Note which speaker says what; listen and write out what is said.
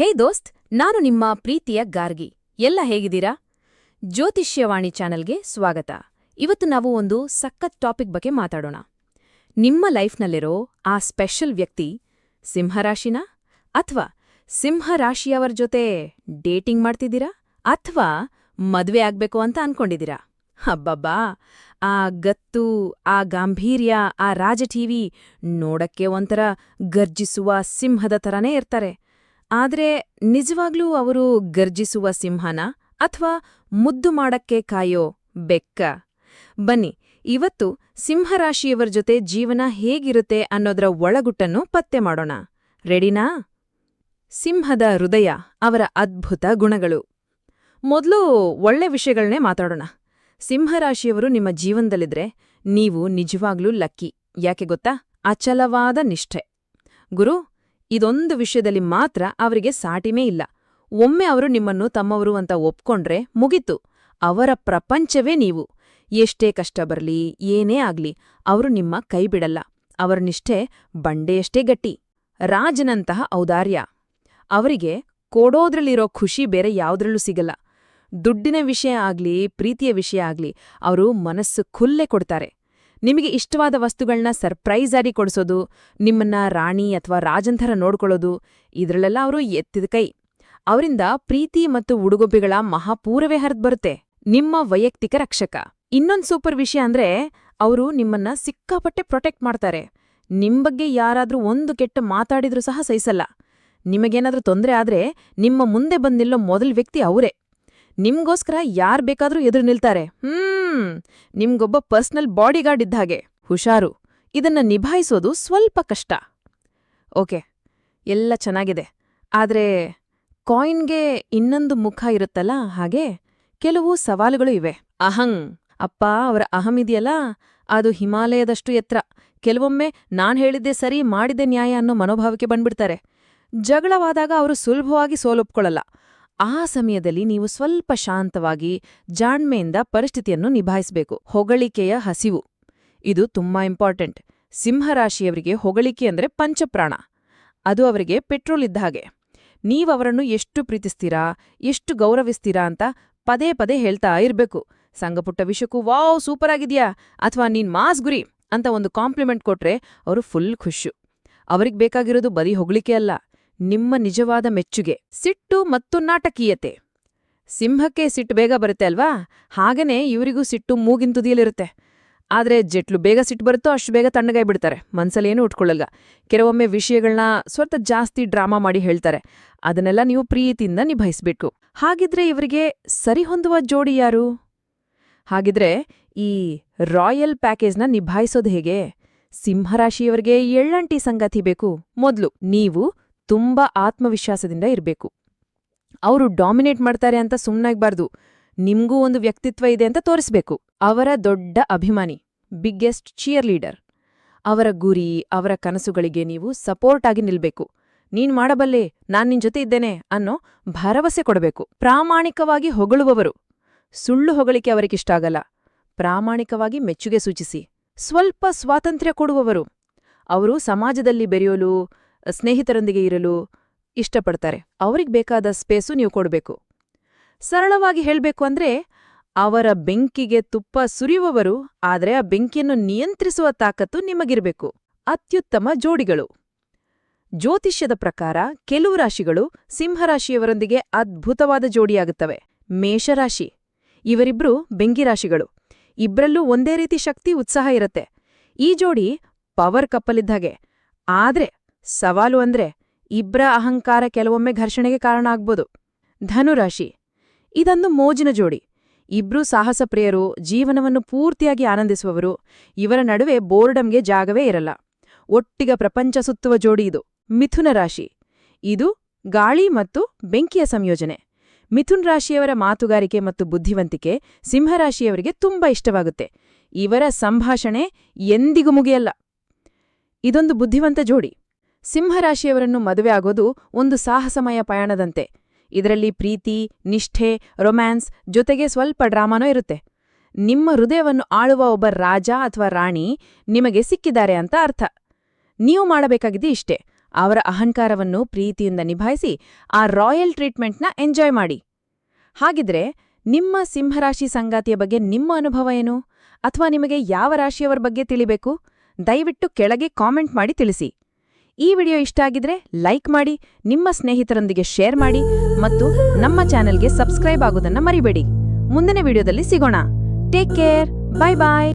Speaker 1: ಹೇ ದೋಸ್ತ್, ನಾನು ನಿಮ್ಮ ಪ್ರೀತಿಯ ಗಾರ್ಗಿ. ಎಲ್ಲ ಹೇಗಿದ್ದೀರಾ? ಜ್ಯೋತಿಷ್ಯವಾಣಿ ಚಾನಲ್ಗೆ ಸ್ವಾಗತ. ಇವತ್ತು ನಾವು ಒಂದು ಸಖತ್ ಟಾಪಿಕ್ ಬಗ್ಗೆ ಮಾತಾಡೋಣ. ನಿಮ್ಮ ಲೈಫ್ನಲ್ಲಿರೋ ಆ ಸ್ಪೆಷಲ್ ವ್ಯಕ್ತಿ ಸಿಂಹರಾಶಿನ ಅಥವಾ ಸಿಂಹರಾಶಿಯವರ ಜೊತೆ ಡೇಟಿಂಗ್ ಮಾಡ್ತಿದ್ದೀರಾ ಅಥವಾ ಮದುವೆ ಆಗ್ಬೇಕು ಅಂತ ಅನ್ಕೊಂಡಿದ್ದೀರಾ? ಹಬ್ಬಬ್ಬಾ ಆ ಗತ್ತು, ಆ ಗಾಂಭೀರ್ಯ, ಆ ರಾಜ ಟಿವಿ ನೋಡಕ್ಕೆ ಒಂಥರ ಗರ್ಜಿಸುವ ಸಿಂಹದ ಥರನೇ ಇರ್ತಾರೆ. ಆದ್ರೆ ನಿಜವಾಗ್ಲೂ ಅವರು ಗರ್ಜಿಸುವ ಸಿಂಹನ ಅಥವಾ ಮುದ್ದು ಮಾಡಕ್ಕೆ ಕಾಯೋ ಬೆಕ್ಕ? ಬನ್ನಿ, ಇವತ್ತು ಸಿಂಹರಾಶಿಯವರ ಜೊತೆ ಜೀವನ ಹೇಗಿರುತ್ತೆ ಅನ್ನೋದರ ಒಳಗುಟ್ಟನ್ನು ಪತ್ತೆ ಮಾಡೋಣ. ರೆಡಿನಾ? ಸಿಂಹದ ಹೃದಯ, ಅವರ ಅದ್ಭುತ ಗುಣಗಳು. ಮೊದಲು ಒಳ್ಳೆ ವಿಷಯಗಳನ್ನೇ ಮಾತಾಡೋಣ. ಸಿಂಹರಾಶಿಯವರು ನಿಮ್ಮ ಜೀವನದಲ್ಲಿದ್ರೆ ನೀವು ನಿಜವಾಗ್ಲೂ ಲಕ್ಕಿ. ಯಾಕೆ ಗೊತ್ತಾ? ಅಚಲವಾದ ನಿಷ್ಠೆ. ಗುರು ಇದೊಂದು ವಿಷಯದಲ್ಲಿ ಮಾತ್ರ ಅವರಿಗೆ ಸಾಟಿಮೇ ಇಲ್ಲ. ಒಮ್ಮೆ ಅವರು ನಿಮ್ಮನ್ನು ತಮ್ಮವರು ಅಂತ ಒಪ್ಕೊಂಡ್ರೆ ಮುಗಿತು. ಅವರ ಪ್ರಪಂಚವೇ ನೀವು. ಎಷ್ಟೇ ಕಷ್ಟ ಬರಲಿ, ಏನೇ ಆಗ್ಲಿ, ಅವರು ನಿಮ್ಮ ಕೈ ಬಿಡಲ್ಲ ಅವರ ನಿಷ್ಠೆ ಬಂಡೆಯಷ್ಟೇ ಗಟ್ಟಿ. ರಾಜನಂತಹ ಔದಾರ್ಯ. ಅವರಿಗೆ ಕೊಡೋದ್ರಲ್ಲಿರೋ ಖುಷಿ ಬೇರೆ ಯಾವುದ್ರಲ್ಲೂ ಸಿಗಲ್ಲ. ದುಡ್ಡಿನ ವಿಷಯ ಆಗ್ಲಿ, ಪ್ರೀತಿಯ ವಿಷಯ ಆಗ್ಲಿ, ಅವರು ಮನಸ್ಸು ಖುಲ್ಲೆ ಕೊಡ್ತಾರೆ. ನಿಮಗೆ ಇಷ್ಟವಾದ ವಸ್ತುಗಳನ್ನ ಸರ್ಪ್ರೈಸ್ ಆಗಿ ಕೊಡಿಸೋದು, ನಿಮ್ಮನ್ನ ರಾಣಿ ಅಥವಾ ರಾಜಂಥರ ನೋಡ್ಕೊಳ್ಳೋದು, ಇದರಲ್ಲೆಲ್ಲ ಅವರು ಎತ್ತಿದ ಕೈ. ಅವರಿಂದ ಪ್ರೀತಿ ಮತ್ತು ಉಡುಗೊಬ್ಬೆಗಳ ಮಹಾಪೂರವೇ ಹರಿದ್ ಬರುತ್ತೆ. ನಿಮ್ಮ ವೈಯಕ್ತಿಕ ರಕ್ಷಕ. ಇನ್ನೊಂದು ಸೂಪರ್ ವಿಷಯ ಅಂದ್ರೆ, ಅವರು ನಿಮ್ಮನ್ನ ಸಿಕ್ಕಾಪಟ್ಟೆ ಪ್ರೊಟೆಕ್ಟ್ ಮಾಡ್ತಾರೆ. ನಿಮ್ ಬಗ್ಗೆ ಯಾರಾದ್ರೂ ಒಂದು ಕೆಟ್ಟ ಮಾತಾಡಿದ್ರೂ ಸಹ ಸಹಿಸಲ್ಲ. ನಿಮಗೇನಾದ್ರೂ ತೊಂದ್ರೆ ಆದ್ರೆ, ನಿಮ್ಮ ಮುಂದೆ ಬಂದಿಲ್ಲೋ ಮೊದಲ ಮೊದಲ್ ವ್ಯಕ್ತಿ ಅವರೇ. ನಿಮ್ಗೋಸ್ಕರ ಯಾರ್ ಬೇಕಾದ್ರೂ ಎದುರು ನಿಲ್ತಾರೆ. ಹ್ಮ್, ನಿಮ್ಗೊಬ್ಬ ಪರ್ಸನಲ್ ಬಾಡಿಗಾರ್ಡ್ ಇದ್ದ ಹುಷಾರು. ಇದನ್ನ ನಿಭಾಯಿಸೋದು ಸ್ವಲ್ಪ ಕಷ್ಟ. ಓಕೆ, ಎಲ್ಲ ಚೆನ್ನಾಗಿದೆ. ಆದ್ರೆ ಕಾಯಿನ್ಗೆ ಇನ್ನೊಂದು ಮುಖ ಇರುತ್ತಲ್ಲ ಹಾಗೆ ಕೆಲವು ಸವಾಲುಗಳು ಇವೆ. ಅಹಂ. ಅಪ್ಪ, ಅವರ ಅಹಂ ಇದೆಯಲ್ಲ? ಅದು ಹಿಮಾಲಯದಷ್ಟು ಎತ್ತರ ಕೆಲವೊಮ್ಮೆ ನಾನ್ ಹೇಳಿದ್ದೆ ಸರಿ, ಮಾಡಿದ್ದೆ ನ್ಯಾಯ ಅನ್ನೋ ಮನೋಭಾವಕ್ಕೆ ಬಂದ್ಬಿಡ್ತಾರೆ. ಜಗಳವಾದಾಗ ಅವರು ಸುಲಭವಾಗಿ ಸೋಲೊಪ್ಕೊಳ್ಳಲ್ಲ. ಆ ಸಮಯದಲ್ಲಿ ನೀವು ಸ್ವಲ್ಪ ಶಾಂತವಾಗಿ ಜಾಣ್ಮೆಯಿಂದ ಪರಿಸ್ಥಿತಿಯನ್ನು ನಿಭಾಯಿಸಬೇಕು. ಹೊಗಳಿಕೆಯ ಹಸಿವು. ಇದು ತುಂಬಾ ಇಂಪಾರ್ಟೆಂಟ್. ಸಿಂಹರಾಶಿಯವರಿಗೆ ಹೊಗಳಿಕೆ ಅಂದ್ರೆ ಪಂಚಪ್ರಾಣ. ಅದು ಅವರಿಗೆ ಪೆಟ್ರೋಲ್ ಇದ್ದ ಹಾಗೆ. ನೀವವರನ್ನು ಎಷ್ಟು ಪ್ರೀತಿಸ್ತೀರಾ, ಎಷ್ಟು ಗೌರವಿಸ್ತೀರಾ ಅಂತ ಪದೇ ಪದೇ ಹೇಳ್ತಾ ಇರಬೇಕು. ಸಂಗಪುಟ್ಟ ವಿಷಯಕ್ಕೂ ವಾವ್, ಸೂಪರ್ ಆಗಿದ್ಯಾ! ಅಥವಾ, ನೀನ್ ಮಾಸ್ ಗುರಿ! ಅಂತ ಒಂದು ಕಾಂಪ್ಲಿಮೆಂಟ್ ಕೊಟ್ರೆ ಅವರು ಫುಲ್ ಖುಷು ಅವ್ರಿಗೆ ಬೇಕಾಗಿರೋದು ಬರೀ ಹೊಗಳಿಕೆ ಅಲ್ಲ. ನಿಮ್ಮ ನಿಜವಾದ ಮೆಚ್ಚುಗೆ, ಸಿಟ್ಟು ಮತ್ತು ನಾಟಕೀಯತೆ. ಸಿಂಹಕ್ಕೆ ಸಿಟ್ಟು ಬೇಗ ಬರುತ್ತೆ ಅಲ್ವಾ? ಹಾಗೇನೇ ಇವರಿಗೂ ಸಿಟ್ಟು ಮೂಗಿನ ತುದಿಯಲ್ಲಿರುತ್ತೆ. ಆದ್ರೆ ಜೆಟ್ಲು ಬೇಗ ಸಿಟ್ಟು ಬರುತ್ತೋ ಅಷ್ಟು ಬೇಗ ತಣ್ಣಗಾಯಿ ಬಿಡ್ತಾರೆ. ಮನ್ಸಲ್ಲೇನೂ ಉಟ್ಕೊಳ್ಳಲ್ಲ. ಕೆಲವೊಮ್ಮೆ ವಿಷಯಗಳನ್ನ ಸ್ವಲ್ಪ ಜಾಸ್ತಿ ಡ್ರಾಮಾ ಮಾಡಿ ಹೇಳ್ತಾರೆ. ಅದನ್ನೆಲ್ಲ ನೀವು ಪ್ರೀತಿಯಿಂದ ನಿಭಾಯಿಸ್ಬೇಕು. ಹಾಗಿದ್ರೆ ಇವರಿಗೆ ಸರಿಹೊಂದುವ ಜೋಡಿ ಯಾರು? ಹಾಗಿದ್ರೆ ಈ ರಾಯಲ್ ಪ್ಯಾಕೇಜ್ನ ನಿಭಾಯಿಸೋದು ಹೇಗೆ? ಸಿಂಹರಾಶಿಯವರಿಗೆ ಎಳ್ಳಂಟಿ ಸಂಗತಿ ಬೇಕು. ಮೊದಲು ನೀವು ತುಂಬಾ ಆತ್ಮವಿಶ್ವಾಸದಿಂದ ಇರಬೇಕು. ಅವರು ಡಾಮಿನೇಟ್ ಮಾಡ್ತಾರೆ ಅಂತ ಸುಮ್ಮನಾಗಬಾರ್ದು ನಿಮ್ಗೂ ಒಂದು ವ್ಯಕ್ತಿತ್ವ ಇದೆ ಅಂತ ತೋರಿಸ್ಬೇಕು. ಅವರ ದೊಡ್ಡ ಅಭಿಮಾನಿ ಬಿಗ್ಗೆಸ್ಟ್ ಚಿಯರ್ ಲೀಡರ್ ಅವರ ಗುರಿ, ಅವರ ಕನಸುಗಳಿಗೆ ನೀವು ಸಪೋರ್ಟ್ ಆಗಿ ನಿಲ್ಬೇಕು. ನೀನ್ ಮಾಡಬಲ್ಲೆ, ನಾನ್ ನಿನ್ ಜೊತೆ ಇದ್ದೇನೆ ಅನ್ನೋ ಭರವಸೆ ಕೊಡಬೇಕು. ಪ್ರಾಮಾಣಿಕವಾಗಿ ಹೊಗಳುವವರು. ಸುಳ್ಳು ಹೊಗಳಿಕೆ ಅವರಿಗಿಷ್ಟ ಆಗಲ್ಲ. ಪ್ರಾಮಾಣಿಕವಾಗಿ ಮೆಚ್ಚುಗೆ ಸೂಚಿಸಿ. ಸ್ವಲ್ಪ ಸ್ವಾತಂತ್ರ್ಯ ಕೊಡುವವರು. ಅವರು ಸಮಾಜದಲ್ಲಿ ಬೆರೆಯಲು ಸ್ನೇಹಿತರೊಂದಿಗೆ ಇರಲು ಇಷ್ಟಪಡ್ತಾರೆ. ಅವ್ರಿಗೆ ಬೇಕಾದ ಸ್ಪೇಸು ನೀವು ಕೊಡಬೇಕು. ಸರಳವಾಗಿ ಹೇಳಬೇಕು ಅಂದ್ರೆ, ಅವರ ಬೆಂಕಿಗೆ ತುಪ್ಪ ಸುರಿಯುವವರು, ಆದರೆ ಆ ಬೆಂಕಿಯನ್ನು ನಿಯಂತ್ರಿಸುವ ತಾಕತ್ತು ನಿಮಗಿರಬೇಕು. ಅತ್ಯುತ್ತಮ ಜೋಡಿಗಳು. ಜ್ಯೋತಿಷ್ಯದ ಪ್ರಕಾರ, ಕೆಲವು ರಾಶಿಗಳು ಸಿಂಹರಾಶಿಯವರೊಂದಿಗೆ ಅದ್ಭುತವಾದ ಜೋಡಿಯಾಗುತ್ತವೆ. ಮೇಷರಾಶಿ. ಇವರಿಬ್ರು ಬೆಂಕಿರಾಶಿಗಳು ಇಬ್ರಲ್ಲೂ ಒಂದೇ ರೀತಿ ಶಕ್ತಿ, ಉತ್ಸಾಹ ಇರತ್ತೆ. ಈ ಜೋಡಿ ಪವರ್ ಕಪ್ಪಲಿದ್ದಾಗೆ ಆದ್ರೆ ಸವಾಲು ಅಂದ್ರೆ ಇಬ್ರ ಅಹಂಕಾರ ಕೆಲವೊಮ್ಮೆ ಘರ್ಷಣೆಗೆ ಕಾರಣ ಆಗ್ಬೋದು. ಧನುರಾಶಿ. ಇದೊಂದು ಮೋಜಿನ ಜೋಡಿ. ಇಬ್ರೂ ಸಾಹಸಪ್ರಿಯರು ಜೀವನವನ್ನು ಪೂರ್ತಿಯಾಗಿ ಆನಂದಿಸುವವರು, ಇವರ ನಡುವೆ ಬೋರ್ಡಂಗೆ ಜಾಗವೇ ಇರಲ್ಲ. ಒಟ್ಟಿಗ ಪ್ರಪಂಚ ಸುತ್ತುವ ಜೋಡಿ ಇದು. ಮಿಥುನ ರಾಶಿ. ಇದು ಗಾಳಿ ಮತ್ತು ಬೆಂಕಿಯ ಸಂಯೋಜನೆ. ಮಿಥುನ್ ರಾಶಿಯವರ ಮಾತುಗಾರಿಕೆ ಮತ್ತು ಬುದ್ಧಿವಂತಿಕೆ ಸಿಂಹರಾಶಿಯವರಿಗೆ ತುಂಬಾ ಇಷ್ಟವಾಗುತ್ತೆ. ಇವರ ಸಂಭಾಷಣೆ ಎಂದಿಗೂ ಮುಗಿಯಲ್ಲ. ಇದೊಂದು ಬುದ್ಧಿವಂತ ಜೋಡಿ. ಸಿಂಹರಾಶಿಯವರನ್ನು ಮದುವೆ ಆಗೋದು ಒಂದು ಸಾಹಸಮಯ ಪಯಣದಂತೆ. ಇದರಲ್ಲಿ ಪ್ರೀತಿ, ನಿಷ್ಠೆ, ರೊಮ್ಯಾನ್ಸ್ ಜೊತೆಗೆ ಸ್ವಲ್ಪ ಡ್ರಾಮಾನೂ ಇರುತ್ತೆ. ನಿಮ್ಮ ಹೃದಯವನ್ನು ಆಳುವ ಒಬ್ಬ ರಾಜ ಅಥವಾ ರಾಣಿ ನಿಮಗೆ ಸಿಕ್ಕಿದ್ದಾರೆ ಅಂತ ಅರ್ಥ. ನೀವು ಮಾಡಬೇಕಾಗಿದ್ದು ಇಷ್ಟೇ. ಅವರ ಅಹಂಕಾರವನ್ನು ಪ್ರೀತಿಯಿಂದ ನಿಭಾಯಿಸಿ ಆ ರಾಯಲ್ ಟ್ರೀಟ್ಮೆಂಟ್ನ ಎಂಜಾಯ್ ಮಾಡಿ. ಹಾಗಿದ್ರೆ ನಿಮ್ಮ ಸಿಂಹರಾಶಿ ಸಂಗಾತಿಯ ಬಗ್ಗೆ ನಿಮ್ಮ ಅನುಭವ ಏನು? ಅಥವಾ ನಿಮಗೆ ಯಾವ ರಾಶಿಯವರ ಬಗ್ಗೆ ತಿಳಿಬೇಕು? ದಯವಿಟ್ಟು ಕೆಳಗೆ ಕಾಮೆಂಟ್ ಮಾಡಿ ತಿಳಿಸಿ. ಈ ವಿಡಿಯೋ ಇಷ್ಟ ಆಗಿದ್ರೆ ಲೈಕ್ ಮಾಡಿ, ನಿಮ್ಮ ಸ್ನೇಹಿತರೊಂದಿಗೆ ಶೇರ್ ಮಾಡಿ ಮತ್ತು ನಮ್ಮ ಚಾನೆಲ್ಗೆ ಸಬ್ಸ್ಕ್ರೈಬ್ ಆಗೋದನ್ನ ಮರಿಬೇಡಿ. ಮುಂದಿನ ವಿಡಿಯೋದಲ್ಲಿ ಸಿಗೋಣ. ಟೇಕ್ ಕೇರ್ ಬಾಯ್ ಬಾಯ್